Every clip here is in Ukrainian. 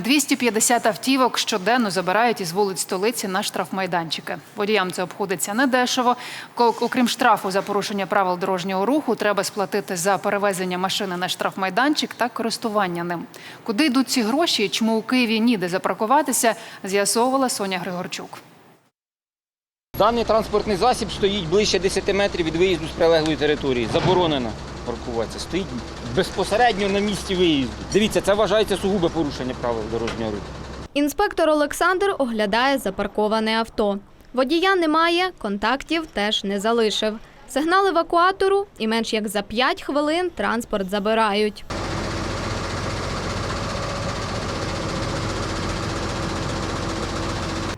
250 автівок щоденно забирають із вулиць столиці на штрафмайданчики. Водіям це обходиться недешево. Окрім штрафу за порушення правил дорожнього руху, треба сплатити за перевезення машини на штрафмайданчик та користування ним. Куди йдуть ці гроші чому у Києві ніде запаркуватися, з'ясовувала Соня Григорчук. Даний транспортний засіб стоїть ближче 10 метрів від виїзду з прилеглої території. Заборонено паркуватися. Стоїть безпосередньо на місці виїзду. Дивіться, це вважається сугубе порушення правил дорожнього руху. Інспектор Олександр оглядає запарковане авто. Водія немає, контактів теж не залишив. Сигнал евакуатору і менш як за 5 хвилин транспорт забирають.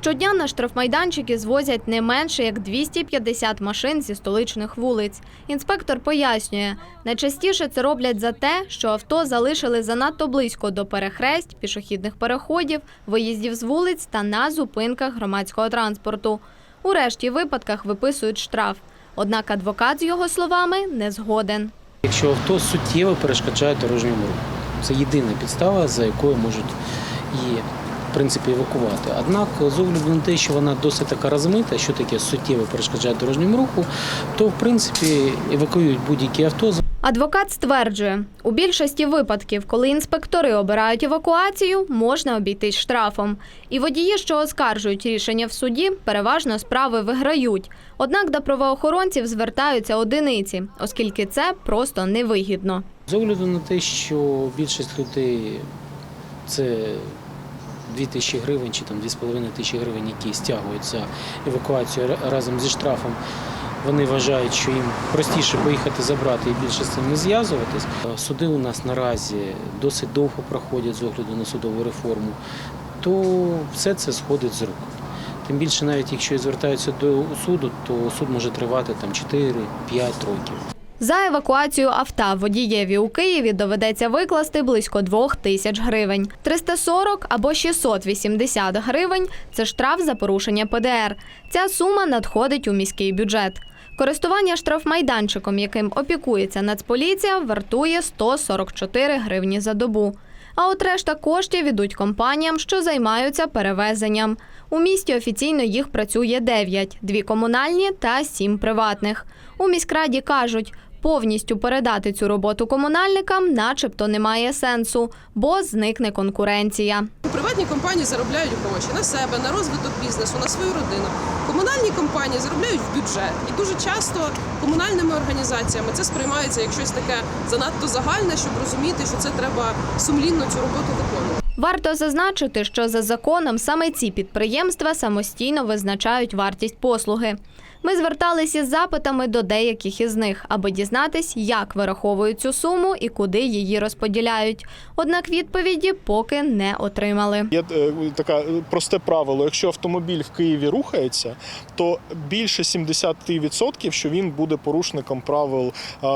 Щодня на штрафмайданчики звозять не менше як 250 машин зі столичних вулиць. Інспектор пояснює, найчастіше це роблять за те, що авто залишили занадто близько до перехресть, пішохідних переходів, виїздів з вулиць та на зупинках громадського транспорту. У решті випадках виписують штраф. Однак адвокат, з його словами, не згоден. Якщо авто суттєво перешкоджає дорожньому руху. Це єдина підстава, за якою можуть її в принципі евакувати. Однак, з огляду на те, що вона досить така розмита, що таке суттєво перешкоджає дорожньому руху, то в принципі евакуюють будь-які авто Адвокат стверджує, у більшості випадків, коли інспектори обирають евакуацію, можна обійтись штрафом. І водії, що оскаржують рішення в суді, переважно справи виграють. Однак до правоохоронців звертаються одиниці, оскільки це просто невигідно. З огляду на те, що більшість людей це 2 тисячі гривень чи там 2,5 тисячі гривень, які стягують за евакуацію разом зі штрафом, вони вважають, що їм простіше поїхати забрати і більше з цим не зв'язуватись. Е, Суди у нас наразі досить довго проходять з огляду на судову реформу, то все це сходить з рук. Тим більше, навіть якщо звертаються до суду, то суд може тривати там 4-5 років. За евакуацію авто водієві у Києві доведеться викласти близько 2 тисяч гривень. 340 або 680 гривень – це штраф за порушення ПДР. Ця сума надходить у міський бюджет. Користування штрафмайданчиком, яким опікується Нацполіція, вартує 144 гривні за добу. А от решта коштів ідуть компаніям, що займаються перевезенням. У місті офіційно їх працює 9, дві комунальні та сім приватних. У міськраді кажуть, повністю передати цю роботу комунальникам начебто немає сенсу, бо зникне конкуренція. Приватні компанії заробляють гроші на себе, на розвиток бізнесу, на свою родину. Комунальні компанії заробляють в бюджет. І дуже часто комунальними організаціями це сприймається як щось таке занадто загальне, щоб розуміти, що це треба сумлінно цю роботу виконувати. Варто зазначити, що за законом саме ці підприємства самостійно визначають вартість послуги. Ми зверталися з запитами до деяких із них, аби дізнатись, як вираховують цю суму і куди її розподіляють. Однак відповіді поки не отримали. Є е, таке просте правило: якщо автомобіль в Києві рухається, то більше 70% що він буде порушником правил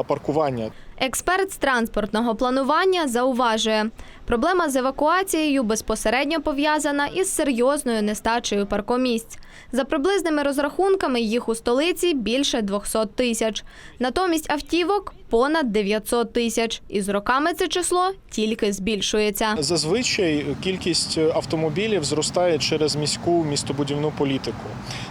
паркування. Експерт з транспортного планування зауважує, проблема з евакуацією безпосередньо пов'язана із серйозною нестачею паркомісць. За приблизними розрахунками їх у столиці більше 200 тисяч. Натомість автівок понад 900 тисяч. І з роками це число тільки збільшується. Зазвичай кількість автомобілів зростає через міську містобудівну політику.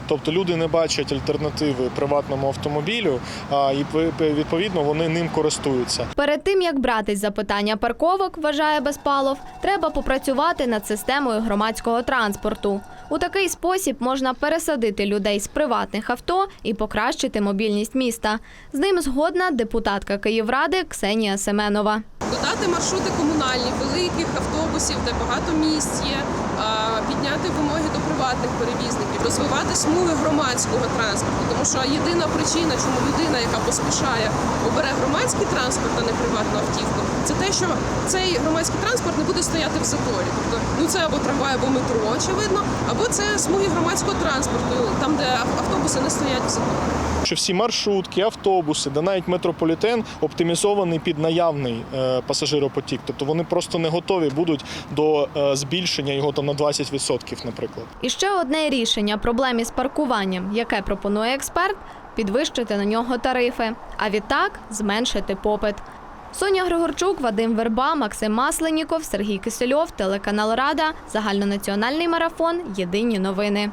Тобто люди не бачать альтернативи приватному автомобілю, а і відповідно вони ним користуються. Перед тим як братись за питання парковок, вважає Безпалов, треба попрацювати над системою громадського транспорту. У такий спосіб можна пересадити людей з приватних авто і покращити мобільність міста. З ним згодна депутатка Київради Ксенія Семенова. Додати маршрути комунальні, великих автобусів, де багато місць є, підняти вимоги до приватних перевізників, розвивати смуги громадського транспорту. Тому що єдина причина, чому людина, яка поспішає, обере громадський транспорт, а не приватну автівку, це те, що цей громадський транспорт не буде стояти в заторі. Тобто, ну це або трамвай, або метро, очевидно, або це смуги громадського транспорту, там, де автобуси не стоять в заторі. Що всі маршрутки, автобуси, да навіть метрополітен оптимізований під наявний е, пасажиропотік. Тобто вони просто не готові будуть до е, збільшення його там на 20%, наприклад. І ще одне рішення проблемі з паркуванням, яке пропонує експерт, підвищити на нього тарифи, а відтак зменшити попит. Соня Григорчук, Вадим Верба, Максим Масленіков, Сергій Кисельов, телеканал Рада, загальнонаціональний марафон. Єдині новини.